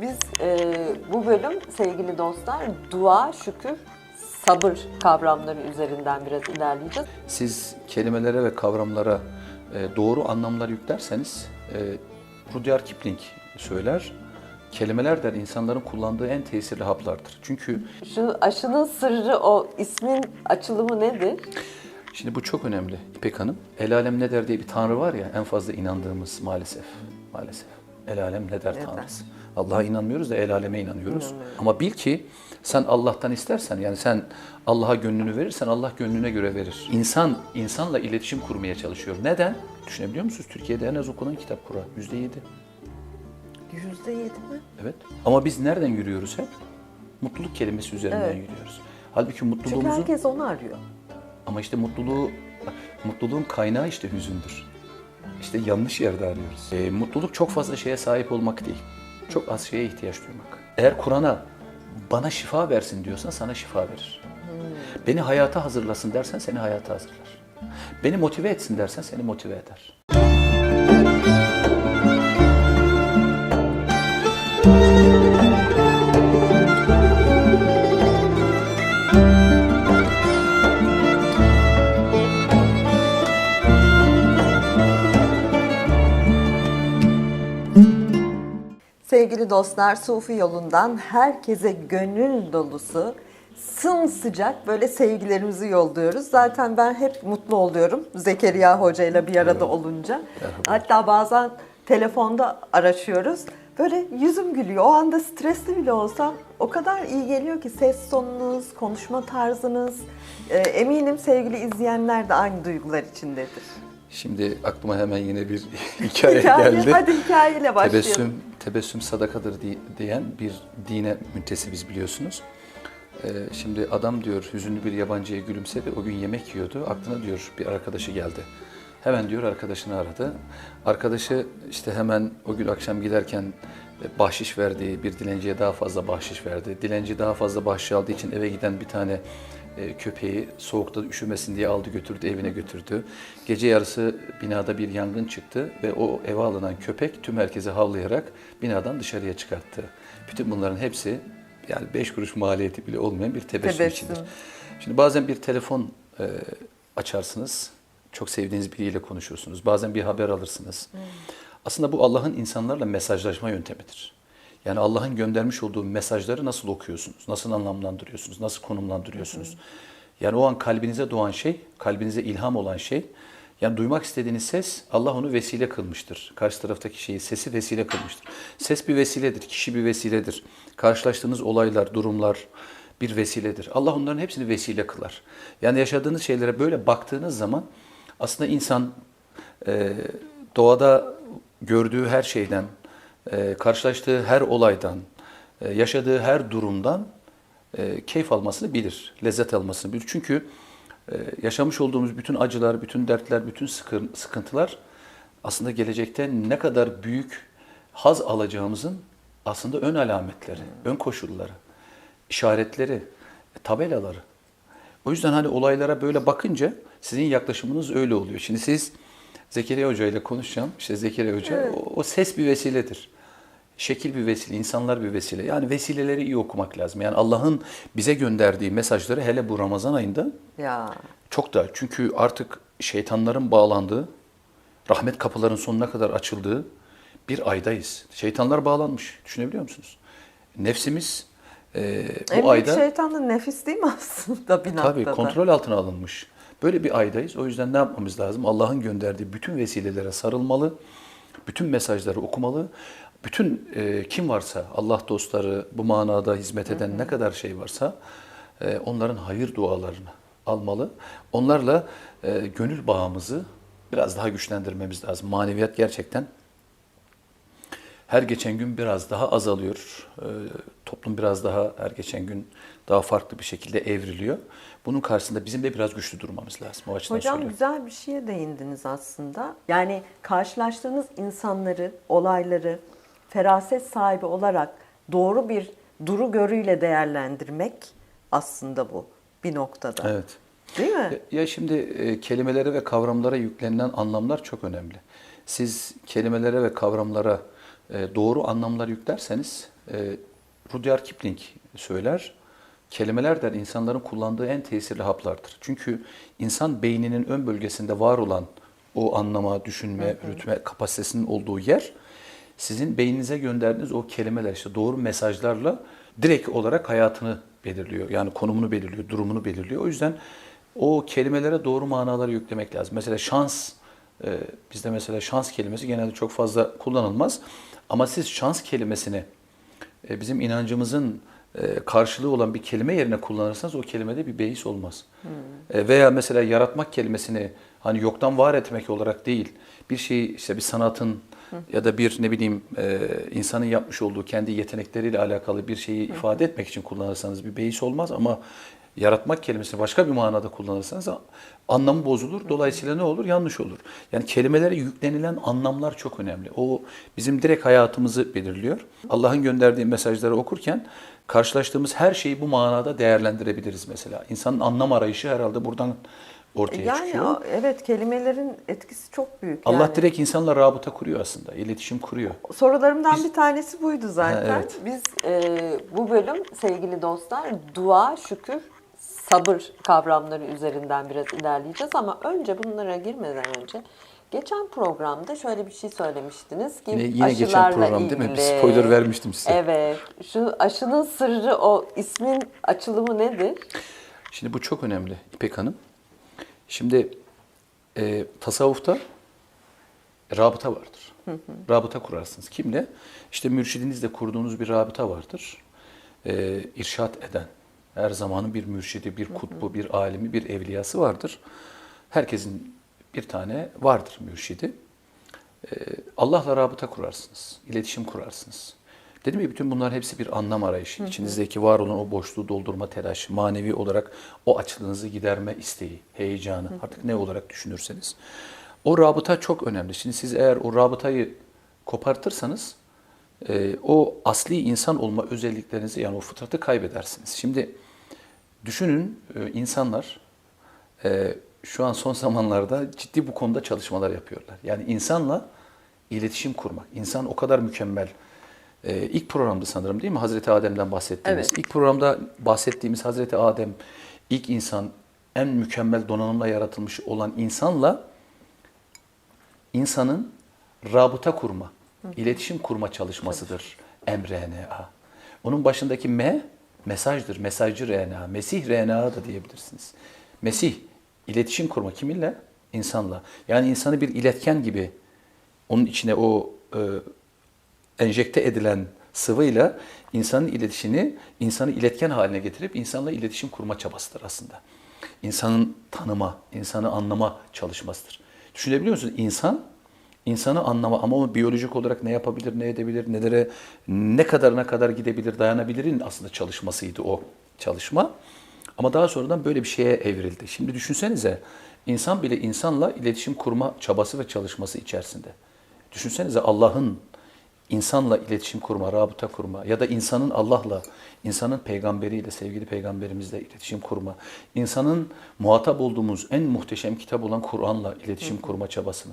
Biz e, bu bölüm sevgili dostlar dua, şükür, sabır kavramları üzerinden biraz ilerleyeceğiz. Siz kelimelere ve kavramlara e, doğru anlamlar yüklerseniz, e, Rudyard Kipling söyler, kelimeler der insanların kullandığı en tesirli haplardır. Çünkü Şu aşının sırrı o ismin açılımı nedir? şimdi bu çok önemli İpek Hanım. El alem ne der diye bir tanrı var ya en fazla inandığımız maalesef. Maalesef. El alem ne der der? tanrısı. Allah'a inanmıyoruz da el aleme inanıyoruz. İnanıyoruz. Ama bil ki sen Allah'tan istersen yani sen Allah'a gönlünü verirsen Allah gönlüne göre verir. İnsan insanla iletişim kurmaya çalışıyor. Neden? Düşünebiliyor musunuz? Türkiye'de en az okunan kitap Kur'an. Yüzde yedi. Yüzde yedi mi? Evet. Ama biz nereden yürüyoruz hep? Mutluluk kelimesi üzerinden Evet. yürüyoruz. Halbuki Çünkü mutluluğumuzu herkes onu arıyor. ama işte mutluluğu mutluluğun kaynağı işte hüzündür. İşte yanlış yerde arıyoruz. Ee, mutluluk çok fazla şeye sahip olmak değil. Çok az şeye ihtiyaç duymak. Eğer Kur'an'a bana şifa versin diyorsan sana şifa verir. Beni hayata hazırlasın dersen seni hayata hazırlar. Beni motive etsin dersen seni motive eder. Sevgili dostlar, Sufi yolundan herkese gönül dolusu, sımsıcak böyle sevgilerimizi yolluyoruz. Zaten ben hep mutlu oluyorum Zekeriya Hoca ile bir arada olunca. Hatta bazen telefonda araşıyoruz. Böyle yüzüm gülüyor. O anda stresli bile olsam o kadar iyi geliyor ki ses tonunuz, konuşma tarzınız. Ee, eminim sevgili izleyenler de aynı duygular içindedir. Şimdi aklıma hemen yine bir hikaye, geldi. hadi hikayeyle başlayalım. Tebessüm, tebessüm sadakadır di- diyen bir dine müntesibiz biliyorsunuz. Ee, şimdi adam diyor hüzünlü bir yabancıya gülümsedi. O gün yemek yiyordu. Aklına diyor bir arkadaşı geldi. Hemen diyor arkadaşını aradı. Arkadaşı işte hemen o gün akşam giderken e, bahşiş verdiği bir dilenciye daha fazla bahşiş verdi. Dilenci daha fazla bahşiş aldığı için eve giden bir tane köpeği soğukta üşümesin diye aldı götürdü evine götürdü. Gece yarısı binada bir yangın çıktı ve o eve alınan köpek tüm herkese havlayarak binadan dışarıya çıkarttı. Bütün bunların hepsi yani beş kuruş maliyeti bile olmayan bir tebessüm, Tebessüm. içindir. Şimdi bazen bir telefon e, açarsınız, çok sevdiğiniz biriyle konuşursunuz. Bazen bir haber alırsınız. Aslında bu Allah'ın insanlarla mesajlaşma yöntemidir. Yani Allah'ın göndermiş olduğu mesajları nasıl okuyorsunuz, nasıl anlamlandırıyorsunuz, nasıl konumlandırıyorsunuz. Yani o an kalbinize doğan şey, kalbinize ilham olan şey, yani duymak istediğiniz ses Allah onu vesile kılmıştır. Karşı taraftaki şeyi, sesi vesile kılmıştır. Ses bir vesiledir, kişi bir vesiledir. Karşılaştığınız olaylar, durumlar bir vesiledir. Allah onların hepsini vesile kılar. Yani yaşadığınız şeylere böyle baktığınız zaman aslında insan e, doğada gördüğü her şeyden, karşılaştığı her olaydan, e, yaşadığı her durumdan e, keyif almasını bilir, lezzet almasını bilir. Çünkü e, yaşamış olduğumuz bütün acılar, bütün dertler, bütün sıkın- sıkıntılar aslında gelecekte ne kadar büyük haz alacağımızın aslında ön alametleri, ön koşulları, işaretleri, tabelaları. O yüzden hani olaylara böyle bakınca sizin yaklaşımınız öyle oluyor. Şimdi siz Zekeriya Hoca ile konuşacağım. İşte Zekeriya Hoca o, o ses bir vesiledir. Şekil bir vesile, insanlar bir vesile. Yani vesileleri iyi okumak lazım. Yani Allah'ın bize gönderdiği mesajları hele bu Ramazan ayında Ya çok da çünkü artık şeytanların bağlandığı, rahmet kapıların sonuna kadar açıldığı bir aydayız. Şeytanlar bağlanmış. Düşünebiliyor musunuz? Nefsimiz e, en bu büyük ayda şeytan da nefis değil mi aslında bir tabii noktada? kontrol altına alınmış. Böyle bir aydayız. O yüzden ne yapmamız lazım? Allah'ın gönderdiği bütün vesilelere sarılmalı. Bütün mesajları okumalı. Bütün e, kim varsa Allah dostları bu manada hizmet eden ne kadar şey varsa e, onların hayır dualarını almalı. Onlarla e, gönül bağımızı biraz daha güçlendirmemiz lazım. Maneviyat gerçekten her geçen gün biraz daha azalıyor. Ee, toplum biraz daha her geçen gün daha farklı bir şekilde evriliyor. Bunun karşısında bizim de biraz güçlü durmamız lazım. O açıdan Hocam söylüyorum. güzel bir şeye değindiniz aslında. Yani karşılaştığınız insanları, olayları feraset sahibi olarak doğru bir duru görüyle değerlendirmek aslında bu bir noktada. Evet. Değil mi? Ya şimdi e, kelimelere ve kavramlara yüklenilen anlamlar çok önemli. Siz kelimelere ve kavramlara e, doğru anlamlar yüklerseniz e, Rudyard Kipling söyler. Kelimeler der insanların kullandığı en tesirli haplardır. Çünkü insan beyninin ön bölgesinde var olan o anlama, düşünme, yürütme kapasitesinin olduğu yer sizin beyninize gönderdiğiniz o kelimeler işte doğru mesajlarla direkt olarak hayatını belirliyor. Yani konumunu belirliyor, durumunu belirliyor. O yüzden o kelimelere doğru manaları yüklemek lazım. Mesela şans, e, bizde mesela şans kelimesi genelde çok fazla kullanılmaz. Ama siz şans kelimesini e, bizim inancımızın karşılığı olan bir kelime yerine kullanırsanız o kelimede bir beis olmaz. E, Veya mesela yaratmak kelimesini hani yoktan var etmek olarak değil, bir şeyi işte bir sanatın ya da bir ne bileyim e, insanın yapmış olduğu kendi yetenekleriyle alakalı bir şeyi ifade etmek için kullanırsanız bir beis olmaz ama yaratmak kelimesini başka bir manada kullanırsanız anlamı bozulur. Dolayısıyla ne olur? Yanlış olur. Yani kelimelere yüklenilen anlamlar çok önemli. O bizim direkt hayatımızı belirliyor. Allah'ın gönderdiği mesajları okurken karşılaştığımız her şeyi bu manada değerlendirebiliriz mesela. İnsanın anlam arayışı herhalde buradan ortaya Yani çıkıyor. o- evet kelimelerin etkisi çok büyük. Allah yani. direkt insanla rabıta kuruyor aslında. iletişim kuruyor. Sorularımdan bir tanesi buydu zaten. Ha, evet. Biz e, bu bölüm sevgili dostlar dua, şükür, sabır kavramları üzerinden biraz ilerleyeceğiz ama önce bunlara girmeden önce geçen programda şöyle bir şey söylemiştiniz ki Yine, yine geçen program değil mi? Bir ilgili- spoiler vermiştim size. Evet. Şu aşının sırrı o ismin açılımı nedir? Şimdi bu çok önemli İpek Hanım. Şimdi e, tasavvufta rabıta vardır. Rabıta kurarsınız. Kimle? İşte mürşidinizle kurduğunuz bir rabıta vardır. E, irşat eden, her zamanın bir mürşidi, bir kutbu, bir alimi, bir evliyası vardır. Herkesin bir tane vardır mürşidi. Ee, Allah'la rabıta kurarsınız, iletişim kurarsınız. Dedim ya bütün bunlar hepsi bir anlam arayışı. İçinizdeki var olan o boşluğu doldurma telaşı, manevi olarak o açlığınızı giderme isteği, heyecanı artık ne olarak düşünürseniz. O rabıta çok önemli. Şimdi siz eğer o rabıtayı kopartırsanız e, o asli insan olma özelliklerinizi yani o fıtratı kaybedersiniz. Şimdi düşünün e, insanlar e, şu an son zamanlarda ciddi bu konuda çalışmalar yapıyorlar. Yani insanla iletişim kurmak. İnsan o kadar mükemmel. E, ilk programda sanırım değil mi Hazreti Adem'den bahsettiğimiz. Evet. İlk programda bahsettiğimiz Hazreti Adem ilk insan en mükemmel donanımla yaratılmış olan insanla insanın rabıta kurma, iletişim kurma çalışmasıdır mRNA. Onun başındaki M mesajdır, mesajcı RNA, Mesih RNA da diyebilirsiniz. Mesih, iletişim kurma kiminle? İnsanla. Yani insanı bir iletken gibi onun içine o e, enjekte edilen sıvıyla insanın iletişini, insanı iletken haline getirip insanla iletişim kurma çabasıdır aslında. İnsanın tanıma, insanı anlama çalışmasıdır. Düşünebiliyor musunuz? İnsan, insanı anlama ama o biyolojik olarak ne yapabilir, ne edebilir, nelere, ne kadarına kadar gidebilir, dayanabilirin aslında çalışmasıydı o çalışma. Ama daha sonradan böyle bir şeye evrildi. Şimdi düşünsenize, insan bile insanla iletişim kurma çabası ve çalışması içerisinde. Düşünsenize Allah'ın insanla iletişim kurma, rabıta kurma ya da insanın Allah'la, insanın peygamberiyle, sevgili peygamberimizle iletişim kurma, insanın muhatap olduğumuz en muhteşem kitap olan Kur'an'la iletişim kurma çabasını.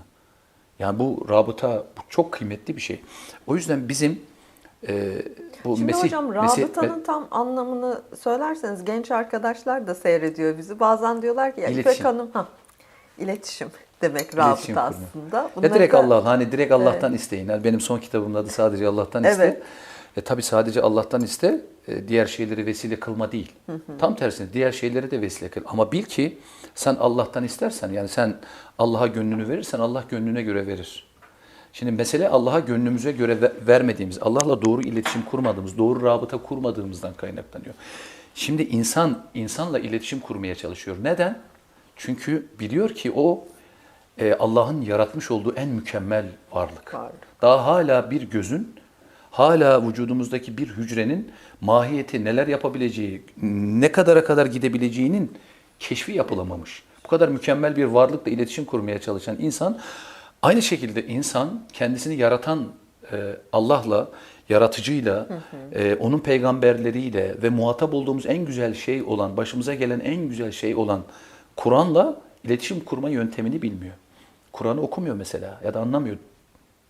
Yani bu rabıta bu çok kıymetli bir şey. O yüzden bizim e, bu Şimdi Mesih, hocam Mesih- rabıtanın tam anlamını söylerseniz genç arkadaşlar da seyrediyor bizi. Bazen diyorlar ki ya İpek İletişim. Hanım ha iletişim demek rabıta İletişim aslında. Ya Bunları direkt da- Allah hani direkt Allah'tan isteyin. Yani benim son kitabımın adı sadece Allah'tan. Evet. E tabi sadece Allah'tan iste, e, diğer şeyleri vesile kılma değil. Tam tersine diğer şeyleri de vesile kıl. Ama bil ki sen Allah'tan istersen yani sen Allah'a gönlünü verirsen Allah gönlüne göre verir. Şimdi mesele Allah'a gönlümüze göre ve- vermediğimiz, Allah'la doğru iletişim kurmadığımız, doğru rabıta kurmadığımızdan kaynaklanıyor. Şimdi insan insanla iletişim kurmaya çalışıyor. Neden? Çünkü biliyor ki o e, Allah'ın yaratmış olduğu en mükemmel varlık. Varlık. Daha hala bir gözün, hala vücudumuzdaki bir hücrenin mahiyeti, neler yapabileceği, ne kadara kadar gidebileceğinin keşfi yapılamamış. Bu kadar mükemmel bir varlıkla iletişim kurmaya çalışan insan, aynı şekilde insan kendisini yaratan e, Allah'la, yaratıcıyla, e, onun peygamberleriyle ve muhatap olduğumuz en güzel şey olan, başımıza gelen en güzel şey olan Kur'an'la iletişim kurma yöntemini bilmiyor. Kur'an'ı okumuyor mesela ya da anlamıyor.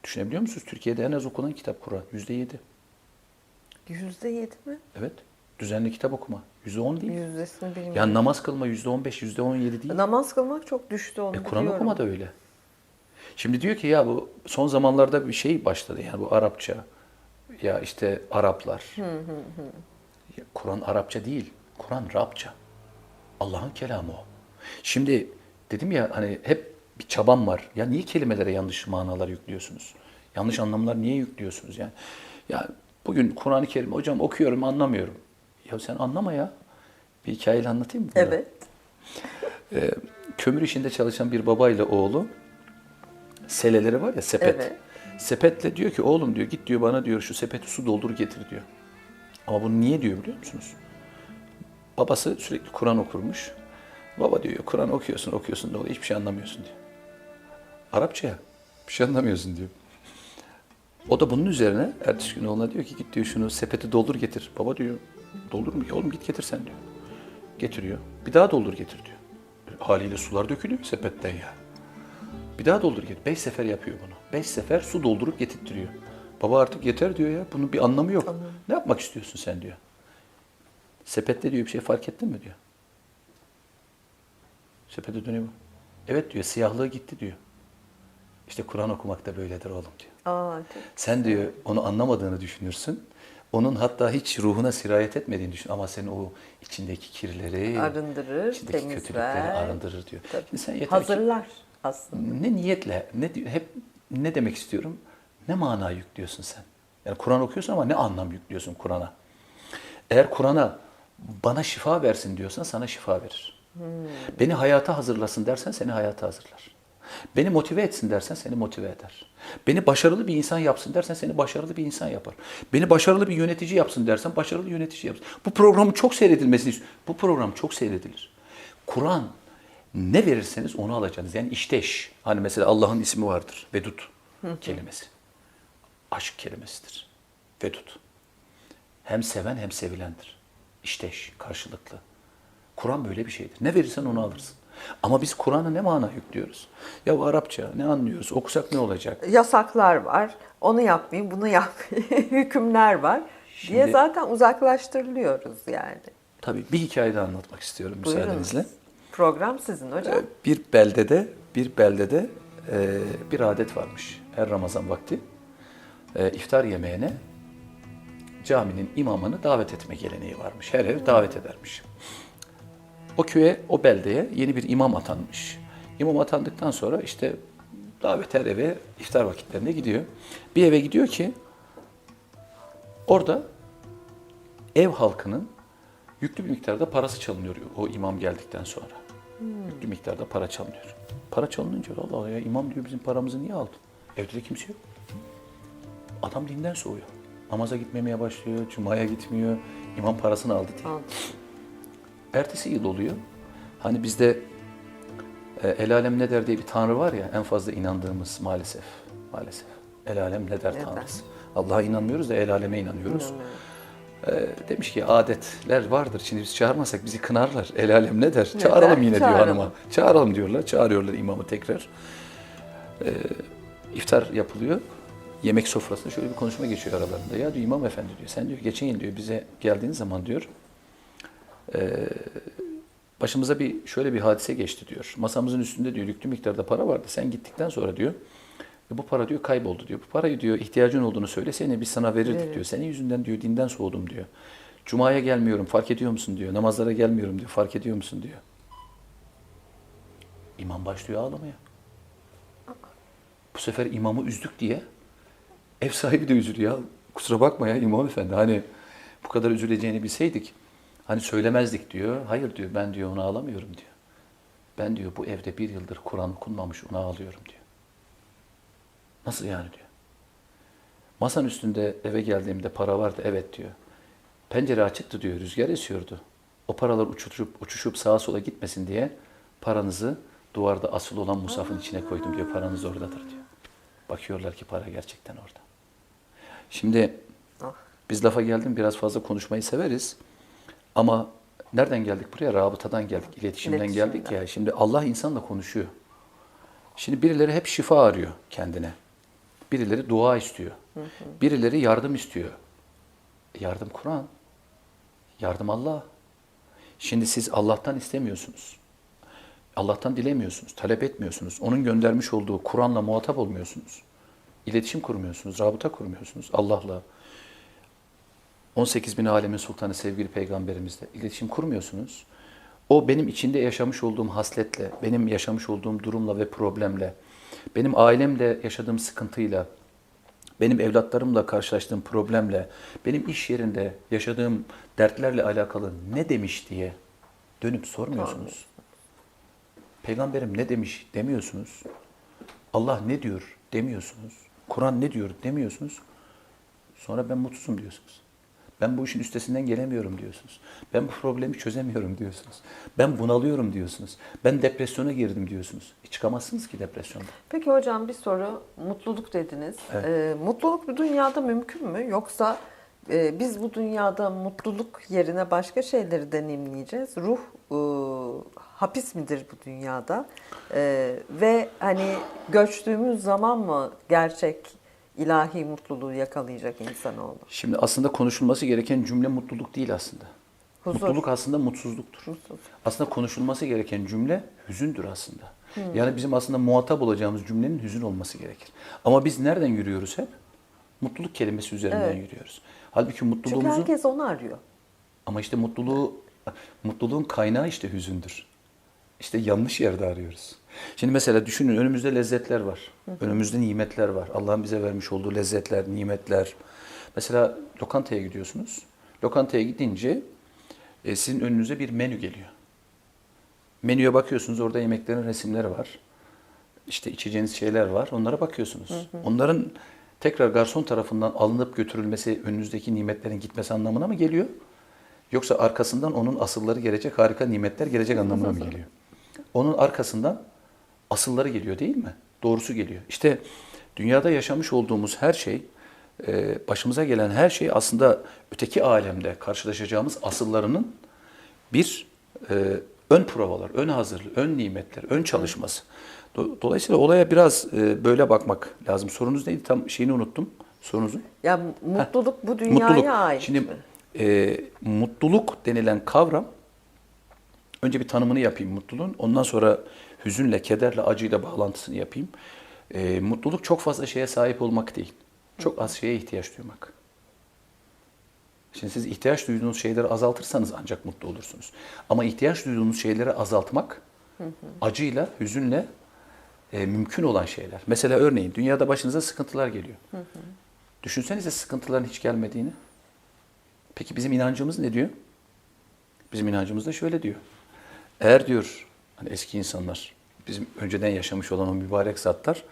Düşünebiliyor musunuz? Türkiye'de en az okunan kitap Kur'an. Yüzde yedi. Yüzde yedi mi? Evet. Düzenli kitap okuma. Yüzde on değil. Yüzdesini bilmiyorum. Yani namaz kılma yüzde on beş, yüzde on yedi değil. Namaz kılmak çok düştü onu E, Kur'an okuma da öyle. Şimdi diyor ki ya bu son zamanlarda bir şey başladı yani bu Arapça. Ya işte Araplar. Kur'an Arapça değil. Kur'an Rabça. Allah'ın kelamı o. Şimdi dedim ya hani hep bir çabam var. Ya niye kelimelere yanlış manalar yüklüyorsunuz? Yanlış anlamlar niye yüklüyorsunuz yani? Ya bugün Kur'an-ı Kerim hocam okuyorum anlamıyorum. Ya sen anlama ya. Bir hikayeyle anlatayım mı? bunu? Evet. kömür işinde çalışan bir babayla oğlu seleleri var ya sepet. Evet. Sepetle diyor ki oğlum diyor git diyor bana diyor şu sepeti su doldur getir diyor. Ama bunu niye diyor biliyor musunuz? Babası sürekli Kur'an okurmuş. Baba diyor Kur'an okuyorsun okuyorsun da hiçbir şey anlamıyorsun diyor. Arapça ya bir şey anlamıyorsun diyor. O da bunun üzerine ertesi gün oğluna diyor ki git diyor şunu sepeti doldur getir. Baba diyor doldur mu? Oğlum git getir sen diyor. Getiriyor. Bir daha doldur getir diyor. Haliyle sular dökülüyor sepetten ya. Bir daha doldur getir. Beş sefer yapıyor bunu. Beş sefer su doldurup getirtiyor. Baba artık yeter diyor ya. Bunun bir anlamı yok. Ne yapmak istiyorsun sen diyor. Sepette diyor bir şey fark ettin mi diyor. Sepete dönüyor. Evet diyor siyahlığı gitti diyor. İşte Kur'an okumak da böyledir oğlum diyor. Aa, Sen diyor onu anlamadığını düşünürsün. Onun hatta hiç ruhuna sirayet etmediğini düşün. Ama senin o içindeki kirleri, Arındırır, içindeki temizler. kötülükleri arındırır diyor. Tabii. Şimdi sen yeter ki Hazırlar aslında. ne niyetle, ne di- hep ne demek istiyorum? Ne mana yüklüyorsun sen? Yani Kur'an okuyorsun ama ne anlam yüklüyorsun Kur'an'a? Eğer Kur'an'a bana şifa versin diyorsan sana şifa verir. Beni hayata hazırlasın dersen seni hayata hazırlar. Beni motive etsin dersen seni motive eder. Beni başarılı bir insan yapsın dersen seni başarılı bir insan yapar. Beni başarılı bir yönetici yapsın dersen başarılı yönetici yapsın. Bu programın çok seyredilmesini istiyorum. Bu program çok seyredilir. Kur'an ne verirseniz onu alacaksınız. Yani işteş. Hani mesela Allah'ın ismi vardır. Vedud kelimesi. Aşk kelimesidir. Vedud. Hem seven hem sevilendir. İşteş, karşılıklı. Kur'an böyle bir şeydir. Ne verirsen onu alırsın. Ama biz Kur'an'a ne mana yüklüyoruz? Ya bu Arapça ne anlıyoruz? Okusak ne olacak? Yasaklar var. Onu yapmayın, bunu yapmayın. Hükümler var. diye Şimdi- zaten uzaklaştırılıyoruz yani. Tabii bir hikaye de anlatmak istiyorum müsaadenizle. Buyurunuz. Program sizin hocam. Ee, Bir beldede bir beldede e, bir adet varmış. Her Ramazan vakti e, iftar yemeğine caminin imamını davet etme geleneği varmış. Her ev davet edermiş. O köye, o beldeye yeni bir imam atanmış. İmam atandıktan sonra işte davet her eve iftar vakitlerinde gidiyor. Bir eve gidiyor ki orada ev halkının yüklü bir miktarda parası çalınıyor o imam geldikten sonra. Yüklü miktarda para çalınıyor. Para çalınınca Allah Allah ya imam diyor bizim paramızı niye aldın? Evde de kimse yok. Adam dinden soğuyor. Namaza gitmemeye başlıyor, cumaya gitmiyor. İmam parasını aldı diye. Aldım. Ertesi yıl oluyor. Hani bizde e, el alem ne der diye bir tanrı var ya en fazla inandığımız maalesef. Maalesef. El alem ne der tanrısı. Allah'a inanmıyoruz da el aleme inanıyoruz. E, demiş ki adetler vardır. Şimdi biz çağırmasak bizi kınarlar. El alem ne der? Ne Çağıralım der? yine Çağıralım. diyor hanıma. Çağıralım diyorlar. Çağırıyorlar imamı tekrar. E, iftar yapılıyor. Yemek sofrasında şöyle bir konuşma geçiyor aralarında. Ya diyor imam efendi diyor. Sen diyor geçen yıl diyor bize geldiğin zaman diyor e, başımıza bir şöyle bir hadise geçti diyor. Masamızın üstünde diyor yüklü miktarda para vardı. Sen gittikten sonra diyor "E, bu para diyor kayboldu diyor. Bu parayı diyor ihtiyacın olduğunu söyle seni biz sana verirdik Evet. diyor. Senin yüzünden diyor dinden soğudum diyor. Cuma'ya gelmiyorum fark ediyor musun diyor. Namazlara gelmiyorum diyor. Fark ediyor musun diyor. İmam başlıyor ağlamaya. Bu sefer imamı üzdük diye ev sahibi de üzülüyor. Kusura bakma ya imam efendi hani bu kadar üzüleceğini bilseydik hani söylemezdik diyor. Hayır diyor ben diyor onu ağlamıyorum diyor. Ben diyor bu evde bir yıldır Kur'an okunmamış ona ağlıyorum diyor. Nasıl yani diyor. Masanın üstünde eve geldiğimde para vardı evet diyor. Pencere açıktı diyor rüzgar esiyordu. O paralar uçuşup, uçuşup sağa sola gitmesin diye paranızı duvarda asılı olan musafın içine koydum diyor. Paranız oradadır diyor. Bakıyorlar ki para gerçekten orada. Şimdi Ah. biz lafa geldim biraz fazla konuşmayı severiz. Ama nereden geldik buraya? Rabıtadan geldik, iletişimden, İletişimden. geldik ya. Şimdi Allah insanla konuşuyor. Şimdi birileri hep şifa arıyor kendine. Birileri dua istiyor. Birileri yardım istiyor. Yardım Kur'an. Yardım Allah. Şimdi siz Allah'tan istemiyorsunuz. Allah'tan dilemiyorsunuz, talep etmiyorsunuz. Onun göndermiş olduğu Kur'an'la muhatap olmuyorsunuz. İletişim kurmuyorsunuz, rabıta kurmuyorsunuz Allah'la. 18 bin alemin sultanı sevgili peygamberimizle iletişim kurmuyorsunuz. O benim içinde yaşamış olduğum hasletle, benim yaşamış olduğum durumla ve problemle, benim ailemle yaşadığım sıkıntıyla, benim evlatlarımla karşılaştığım problemle, benim iş yerinde yaşadığım dertlerle alakalı ne demiş diye dönüp sormuyorsunuz. Peygamberim ne demiş demiyorsunuz. Allah ne diyor demiyorsunuz. Kur'an ne diyor demiyorsunuz. Sonra ben mutsuzum diyorsunuz. Ben bu işin üstesinden gelemiyorum diyorsunuz. Ben bu problemi çözemiyorum diyorsunuz. Ben bunalıyorum diyorsunuz. Ben depresyona girdim diyorsunuz. E çıkamazsınız ki depresyonda. Peki hocam bir soru. Mutluluk dediniz. Evet. Ee, mutluluk bu dünyada mümkün mü? Yoksa e, biz bu dünyada mutluluk yerine başka şeyleri deneyimleyeceğiz. Ruh e, hapis midir bu dünyada? E, ve hani göçtüğümüz zaman mı gerçek ilahi mutluluğu yakalayacak insanoğlu? Şimdi aslında konuşulması gereken cümle mutluluk değil aslında. Huzur. Mutluluk aslında mutsuzluktur. Mutsuz. Aslında konuşulması gereken cümle hüzündür aslında. Yani bizim aslında muhatap olacağımız cümlenin hüzün olması gerekir. Ama biz nereden yürüyoruz hep? Mutluluk kelimesi üzerinden Evet. yürüyoruz. Halbuki Çünkü mutluluğumuzun herkes onu arıyor. ama işte mutluluğu mutluluğun kaynağı işte hüzündür. İşte yanlış yerde arıyoruz. Şimdi mesela düşünün önümüzde lezzetler var. Önümüzde nimetler var. Allah'ın bize vermiş olduğu lezzetler, nimetler. Mesela lokantaya gidiyorsunuz. Lokantaya gidince e, sizin önünüze bir menü geliyor. Menüye bakıyorsunuz orada yemeklerin resimleri var. İşte içeceğiniz şeyler var. Onlara bakıyorsunuz. Onların tekrar garson tarafından alınıp götürülmesi önünüzdeki nimetlerin gitmesi anlamına mı geliyor? Yoksa arkasından onun asılları gelecek, harika nimetler gelecek anlamına mı geliyor? Onun arkasından asılları geliyor değil mi? Doğrusu geliyor. İşte dünyada yaşamış olduğumuz her şey, e, başımıza gelen her şey aslında öteki alemde karşılaşacağımız asıllarının bir e, ön provalar, ön hazırlığı, ön nimetler, ön çalışması. Do- Dolayısıyla olaya biraz e, böyle bakmak lazım. Sorunuz neydi? Tam şeyini unuttum. Sorunuzu. Ya mutluluk bu dünyaya Mutluluk. ait Şimdi mi? e, mutluluk denilen kavram önce bir tanımını yapayım mutluluğun. Ondan sonra hüzünle, kederle, acıyla bağlantısını yapayım. E, mutluluk çok fazla şeye sahip olmak değil. Çok az şeye ihtiyaç duymak. Şimdi siz ihtiyaç duyduğunuz şeyleri azaltırsanız ancak mutlu olursunuz. Ama ihtiyaç duyduğunuz şeyleri azaltmak acıyla, hüzünle e, mümkün olan şeyler. Mesela örneğin dünyada başınıza sıkıntılar geliyor. Düşünsenize sıkıntıların hiç gelmediğini. Peki bizim inancımız ne diyor? Bizim inancımız da şöyle diyor. Eğer diyor hani eski insanlar bizim önceden yaşamış olan o mübarek zatlar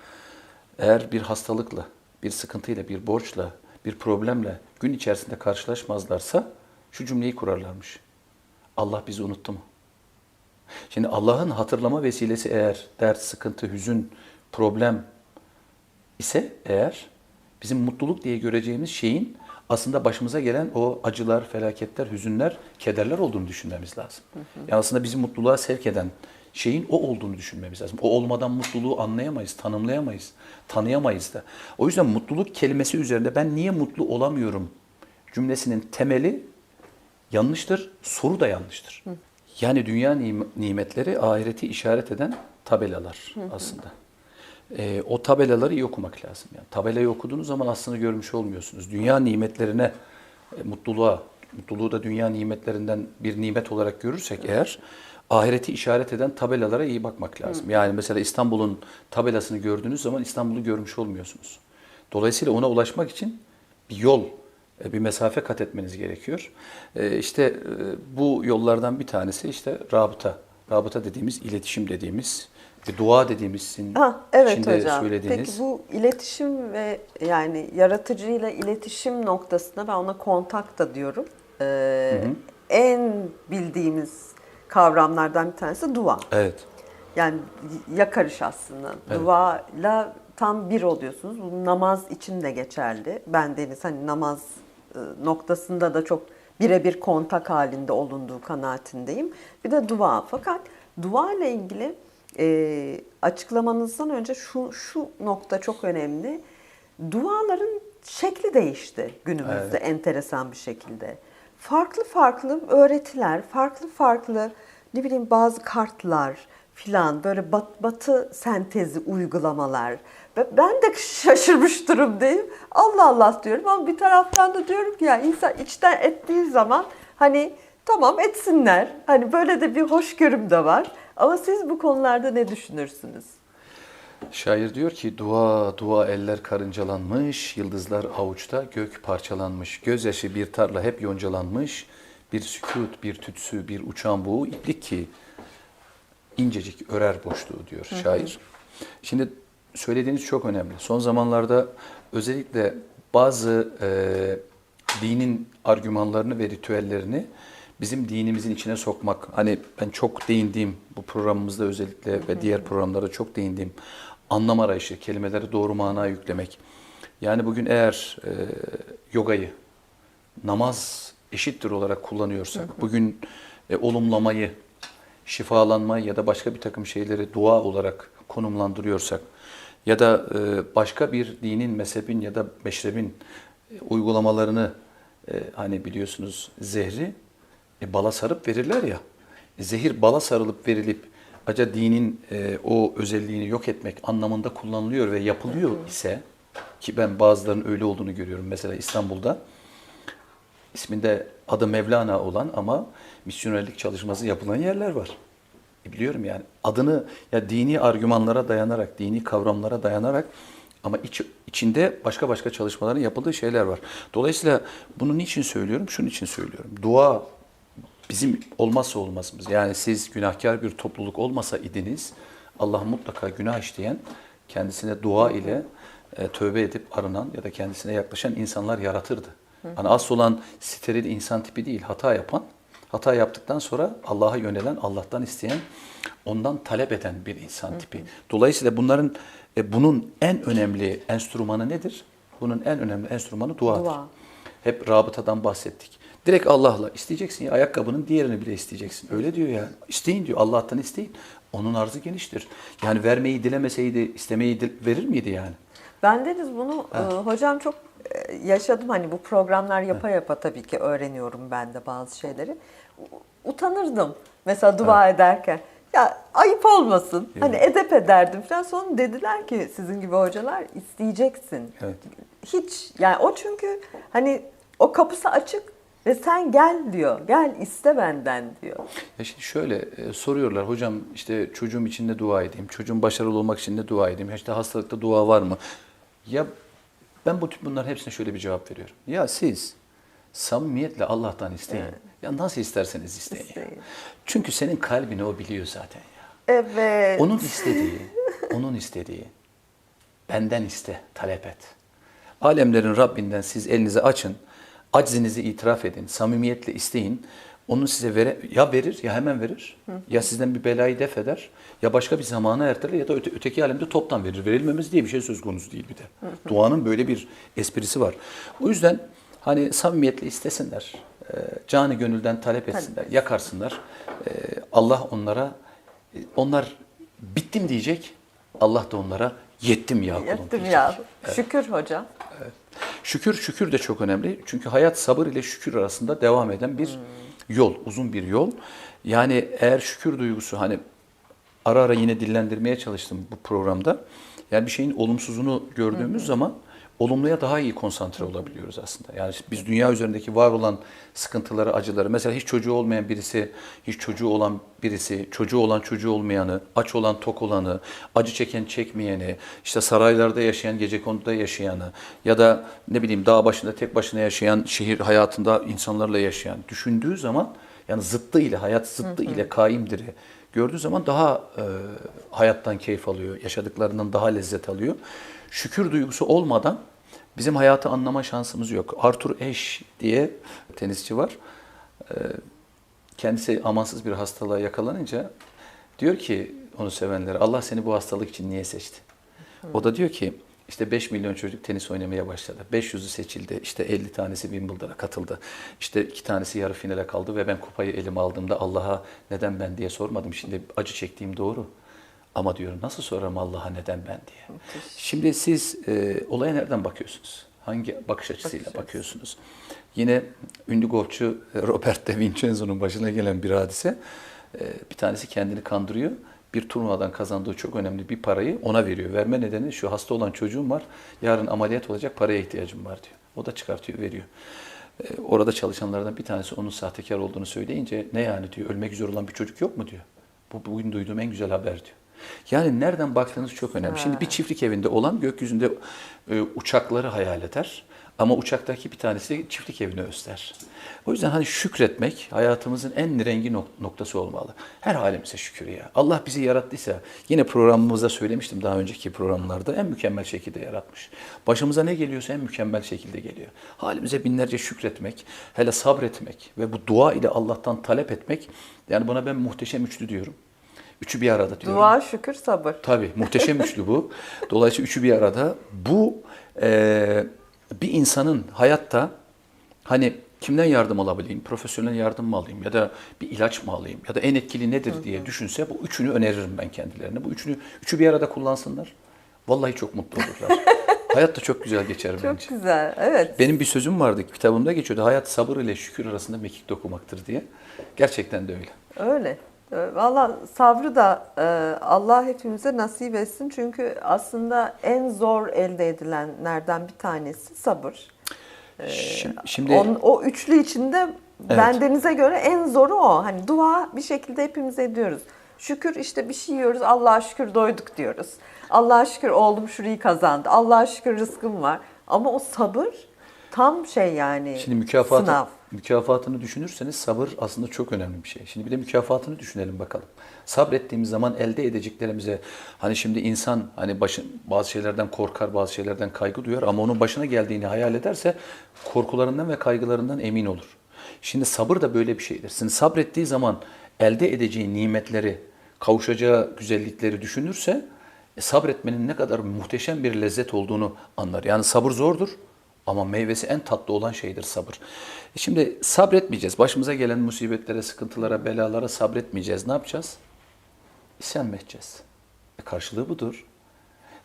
eğer bir hastalıkla, bir sıkıntıyla, bir borçla, bir problemle gün içerisinde karşılaşmazlarsa şu cümleyi kurarlarmış. Allah bizi unuttu mu? Şimdi Allah'ın hatırlama vesilesi eğer dert, sıkıntı, hüzün, problem ise eğer bizim mutluluk diye göreceğimiz şeyin aslında başımıza gelen o acılar, felaketler, hüzünler, kederler olduğunu düşünmemiz lazım. Yani aslında bizi mutluluğa sevk eden şeyin o olduğunu düşünmemiz lazım. O olmadan mutluluğu anlayamayız, tanımlayamayız, tanıyamayız da. O yüzden mutluluk kelimesi üzerinde ben niye mutlu olamıyorum cümlesinin temeli yanlıştır, soru da yanlıştır. Yani dünya nim- nimetleri ahireti işaret eden tabelalar aslında. Ee, o tabelaları iyi okumak lazım. Yani tabelayı okuduğunuz zaman aslında görmüş olmuyorsunuz. Dünya nimetlerine, e, mutluluğa, mutluluğu da dünya nimetlerinden bir nimet olarak görürsek eğer ahireti işaret eden tabelalara iyi bakmak lazım. Yani mesela İstanbul'un tabelasını gördüğünüz zaman İstanbul'u görmüş olmuyorsunuz. Dolayısıyla ona ulaşmak için bir yol, e, bir mesafe kat etmeniz gerekiyor. E, İşte e, bu yollardan bir tanesi işte rabıta. Rabıta dediğimiz, iletişim dediğimiz, e, dua dediğimizin Ha, evet içinde hocam. söylediğiniz. Peki bu iletişim ve yani yaratıcıyla iletişim noktasında ben ona kontak da diyorum. Ee, En bildiğimiz kavramlardan bir tanesi dua. Evet. Yani yakarış aslında. Evet. Duayla tam bir oluyorsunuz. Bu namaz için de geçerli. Ben deniz hani namaz e, noktasında da çok birebir kontak halinde olunduğu kanaatindeyim. Bir de dua. Fakat dua ile ilgili e, açıklamanızdan önce şu şu nokta çok önemli. Duaların şekli değişti günümüzde enteresan bir şekilde. Farklı farklı öğretiler, farklı farklı ne bileyim bazı kartlar filan böyle bat, batı sentezi uygulamalar. Ve ben de şaşırmış durumdayım. Allah Allah diyorum ama bir taraftan da diyorum ki ya insan içten ettiği zaman hani tamam etsinler. Hani böyle de bir hoşgörüm de var. Ama siz bu konularda ne düşünürsünüz? Şair diyor ki dua dua eller karıncalanmış, yıldızlar avuçta gök parçalanmış. Gözyaşı bir tarla hep yoncalanmış. Bir sükut, bir tütsü, bir uçan buğu iplik ki incecik örer boşluğu diyor şair. Şimdi söylediğiniz çok önemli. Son zamanlarda özellikle bazı e, dinin argümanlarını ve ritüellerini bizim dinimizin içine sokmak. Hani ben çok değindiğim bu programımızda özellikle ve diğer programlarda çok değindiğim anlam arayışı, kelimeleri doğru mana yüklemek. Yani bugün eğer e, yogayı namaz eşittir olarak kullanıyorsak, bugün e, olumlamayı, şifalanmayı ya da başka bir takım şeyleri dua olarak konumlandırıyorsak ya da e, başka bir dinin, mezhebin ya da meşrebin e, uygulamalarını e, hani biliyorsunuz zehri e, bala sarıp verirler ya. E, zehir bala sarılıp verilip acaba dinin e, o özelliğini yok etmek anlamında kullanılıyor ve yapılıyor ise ki ben bazılarının öyle olduğunu görüyorum. Mesela İstanbul'da isminde adı Mevlana olan ama misyonerlik çalışması yapılan yerler var. E biliyorum yani adını ya dini argümanlara dayanarak, dini kavramlara dayanarak ama iç, içinde başka başka çalışmaların yapıldığı şeyler var. Dolayısıyla bunu niçin söylüyorum? Şunun için söylüyorum. Dua bizim olmazsa olmazımız. Yani siz günahkar bir topluluk olmasa idiniz Allah mutlaka günah işleyen kendisine dua ile e, tövbe edip arınan ya da kendisine yaklaşan insanlar yaratırdı. Hani asıl olan steril insan tipi değil, hata yapan, hata yaptıktan sonra Allah'a yönelen, Allah'tan isteyen, ondan talep eden bir insan tipi. Dolayısıyla bunların e, bunun en önemli enstrümanı nedir? Bunun en önemli enstrümanı duadır. Dua. Hep rabıtadan bahsettik. Direkt Allah'la isteyeceksin ya ayakkabının diğerini bile isteyeceksin. Öyle diyor ya. İsteyin diyor. Allah'tan isteyin. Onun arzı geniştir. Yani vermeyi dilemeseydi istemeyi dil- verir miydi yani? Bendeniz bunu e, hocam çok e, yaşadım hani bu programlar yapa yapa tabii ki öğreniyorum ben de bazı şeyleri. Utanırdım mesela dua ederken. Ya ayıp olmasın. Hani edep ederdim falan. Sonra dediler ki sizin gibi hocalar isteyeceksin. Evet. Hiç yani o çünkü hani o kapısı açık ve sen gel diyor. Gel iste benden diyor. Ya şimdi şöyle e, soruyorlar hocam işte çocuğum için de dua edeyim, çocuğum başarılı olmak için de dua edeyim, işte hastalıkta dua var mı? Ya ben bu tip bunların hepsine şöyle bir cevap veriyorum. Ya siz samimiyetle Allah'tan isteyin. Ya nasıl isterseniz isteyin. ya. İsteyin. Çünkü senin kalbini o biliyor zaten ya. Evet. Onun istediği, onun istediği benden iste, talep et. Alemlerin Rabbinden siz elinizi açın, aczinizi itiraf edin, samimiyetle isteyin. Onun size vere, ya verir ya hemen verir. Ya sizden bir belayı def eder. Ya başka bir zamana erteler ya da öte, öteki alemde toptan verir. Verilmemiz diye bir şey söz konusu değil bir de. Duanın böyle bir esprisi var. O yüzden hani samimiyetle istesinler. e, Canı gönülden talep etsinler. Yakarsınlar. E, Allah onlara e, onlar bittim diyecek. Allah da onlara yettim ya kulum Yettim ya. Şükür hocam. Şükür şükür de çok önemli. Çünkü hayat sabır ile şükür arasında devam eden bir yol, uzun bir yol. Yani eğer şükür duygusu hani ara ara yine dillendirmeye çalıştım bu programda. Yani bir şeyin olumsuzunu gördüğümüz zaman olumluya daha iyi konsantre olabiliyoruz aslında. Yani biz dünya üzerindeki var olan sıkıntıları, acıları, mesela hiç çocuğu olmayan birisi, hiç çocuğu olan birisi, çocuğu olan çocuğu olmayanı, aç olan tok olanı, acı çeken çekmeyeni, işte saraylarda yaşayan, gecekonduda yaşayanı ya da ne bileyim dağ başında tek başına yaşayan, şehir hayatında insanlarla yaşayan düşündüğü zaman yani zıttı ile, hayat zıttı ile kaimdir gördüğü zaman daha e, hayattan keyif alıyor, yaşadıklarından daha lezzet alıyor. Şükür duygusu olmadan bizim hayatı anlama şansımız yok. Arthur Ashe diye tenisçi var. E, kendisi amansız bir hastalığa yakalanınca diyor ki onu sevenlere Allah seni bu hastalık için niye seçti? O da diyor ki işte 5 milyon çocuk tenis oynamaya başladı. 500'ü seçildi. İşte 50 tanesi Wimbledon'a katıldı. İşte iki tanesi yarı finale kaldı ve ben kupayı elime aldığımda Allah'a neden ben diye sormadım. Şimdi acı çektiğim doğru. Ama diyorum nasıl sorarım Allah'a neden ben diye. Şimdi siz e, olaya nereden bakıyorsunuz? Hangi bakış açısıyla Bakış bakıyorsunuz? Yine ünlü golfçu Robert De Vincenzo'nun başına gelen bir hadise. Ee, Bir tanesi kendini kandırıyor. Bir turnuvadan kazandığı çok önemli bir parayı ona veriyor. Verme nedeni şu hasta olan çocuğum var. Yarın ameliyat olacak paraya ihtiyacım var diyor. O da çıkartıyor veriyor. Ee, Orada çalışanlardan bir tanesi onun sahtekar olduğunu söyleyince ne yani diyor ölmek üzere olan bir çocuk yok mu diyor. Bu bugün duyduğum en güzel haber diyor. Yani nereden baktığınız çok önemli. Şimdi bir çiftlik evinde olan gökyüzünde e, uçakları hayal eder. Ama uçaktaki bir tanesi çiftlik evini özler. O yüzden hani şükretmek hayatımızın en rengi nok- noktası olmalı. Her halimize şükür ya. Allah bizi yarattıysa yine programımızda söylemiştim daha önceki programlarda en mükemmel şekilde yaratmış. Başımıza ne geliyorsa en mükemmel şekilde geliyor. Halimize binlerce şükretmek, hele sabretmek ve bu dua ile Allah'tan talep etmek yani buna ben muhteşem üçlü diyorum. Üçü bir arada diyorum. Dua, şükür, sabır. Tabii muhteşem üçlü bu. Dolayısıyla üçü bir arada. Bu e, bir insanın hayatta hani kimden yardım alabileyim, profesyonel yardım mı alayım ya da bir ilaç mı alayım ya da en etkili nedir diye düşünse bu üçünü öneririm ben kendilerine. Bu üçünü üçü bir arada kullansınlar. Vallahi çok mutlu olurlar. Hayat da çok güzel geçer Çok bence. güzel. Evet. Benim bir sözüm vardı kitabımda geçiyordu. Hayat sabır ile şükür arasında mekik dokumaktır diye. Gerçekten de öyle. Öyle. Ee, Valla sabrı da e, Allah hepimize nasip etsin. Çünkü aslında en zor elde edilenlerden bir tanesi sabır. Şimdi, şimdi On- o üçlü içinde Evet. bendenize göre en zoru o. Hani dua bir şekilde hepimiz ediyoruz. Şükür işte bir şey yiyoruz. Allah'a şükür doyduk diyoruz. Allah'a şükür oğlum şurayı kazandı. Allah'a şükür rızkım var. Ama o sabır tam şey yani Şimdi mükafatı, sınav. mükafatını düşünürseniz sabır aslında çok önemli bir şey. Şimdi bir de mükafatını düşünelim bakalım. Sabrettiğimiz zaman elde edeceklerimize hani şimdi insan hani başı, bazı şeylerden korkar, bazı şeylerden kaygı duyar ama onun başına geldiğini hayal ederse korkularından ve kaygılarından emin olur. Şimdi sabır da böyle bir şeydir. Şimdi sabrettiği zaman elde edeceği nimetleri, kavuşacağı güzellikleri düşünürse e, sabretmenin ne kadar muhteşem bir lezzet olduğunu anlar. Yani sabır zordur ama meyvesi en tatlı olan şeydir sabır. E Şimdi sabretmeyeceğiz. Başımıza gelen musibetlere, sıkıntılara, belalara sabretmeyeceğiz. Ne yapacağız? İsyan mı edeceğiz? E karşılığı budur.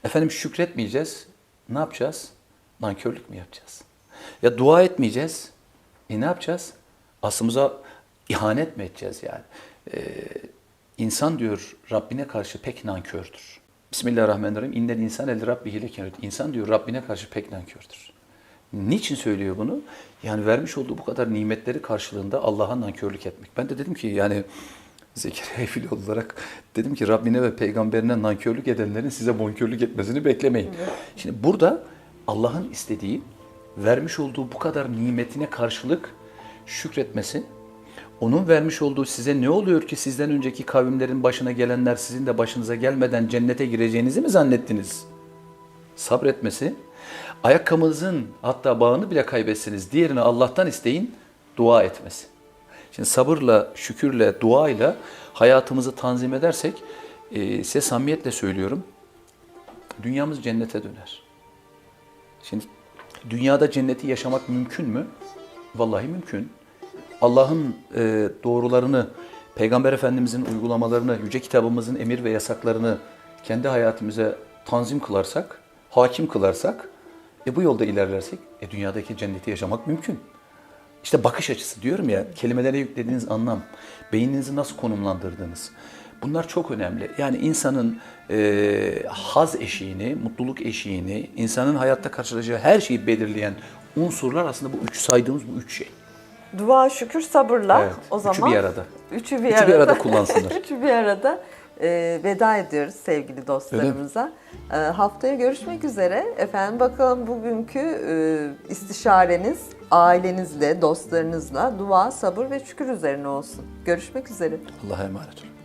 Efendim şükretmeyeceğiz. Ne yapacağız? Nankörlük mü yapacağız? Ya dua etmeyeceğiz. E ne yapacağız? Aslımıza ihanet mi edeceğiz yani? Ee, insan diyor Rabbine karşı pek nankördür. Bismillahirrahmanirrahim. İnnel insan el rabbihi lekenut. İnsan diyor Rabbine karşı pek nankördür. Niçin söylüyor bunu? Yani vermiş olduğu bu kadar nimetleri karşılığında Allah'a nankörlük etmek. Ben de dedim ki yani Zekeriya Efil olarak dedim ki Rabbine ve peygamberine nankörlük edenlerin size bonkörlük etmesini beklemeyin. Şimdi burada Allah'ın istediği vermiş olduğu bu kadar nimetine karşılık şükretmesi, onun vermiş olduğu size ne oluyor ki sizden önceki kavimlerin başına gelenler sizin de başınıza gelmeden cennete gireceğinizi mi zannettiniz? Sabretmesi, ayakkabınızın hatta bağını bile kaybetseniz diğerini Allah'tan isteyin, dua etmesi. Şimdi sabırla, şükürle, duayla hayatımızı tanzim edersek, e, size samimiyetle söylüyorum, dünyamız cennete döner. Şimdi dünyada cenneti yaşamak mümkün mü? Vallahi mümkün. Allah'ın e, doğrularını, Peygamber Efendimizin uygulamalarını, yüce kitabımızın emir ve yasaklarını kendi hayatımıza tanzim kılarsak, hakim kılarsak, e bu yolda ilerlersek, e dünyadaki cenneti yaşamak mümkün. İşte bakış açısı diyorum ya, kelimelere yüklediğiniz anlam, beyninizi nasıl konumlandırdığınız. Bunlar çok önemli. Yani insanın e, haz eşiğini, mutluluk eşiğini, insanın hayatta karşılayacağı her şeyi belirleyen unsurlar aslında bu üç saydığımız bu üç şey. Dua, şükür, sabırla Evet, o üçü zaman. bir arada. Üçü bir Üçü arada. bir arada kullansınlar. üçü bir arada e, veda ediyoruz sevgili dostlarımıza. E, haftaya görüşmek üzere. Efendim bakalım bugünkü e, istişareniz ailenizle, dostlarınızla dua, sabır ve şükür üzerine olsun. Görüşmek üzere. Allah'a emanet olun.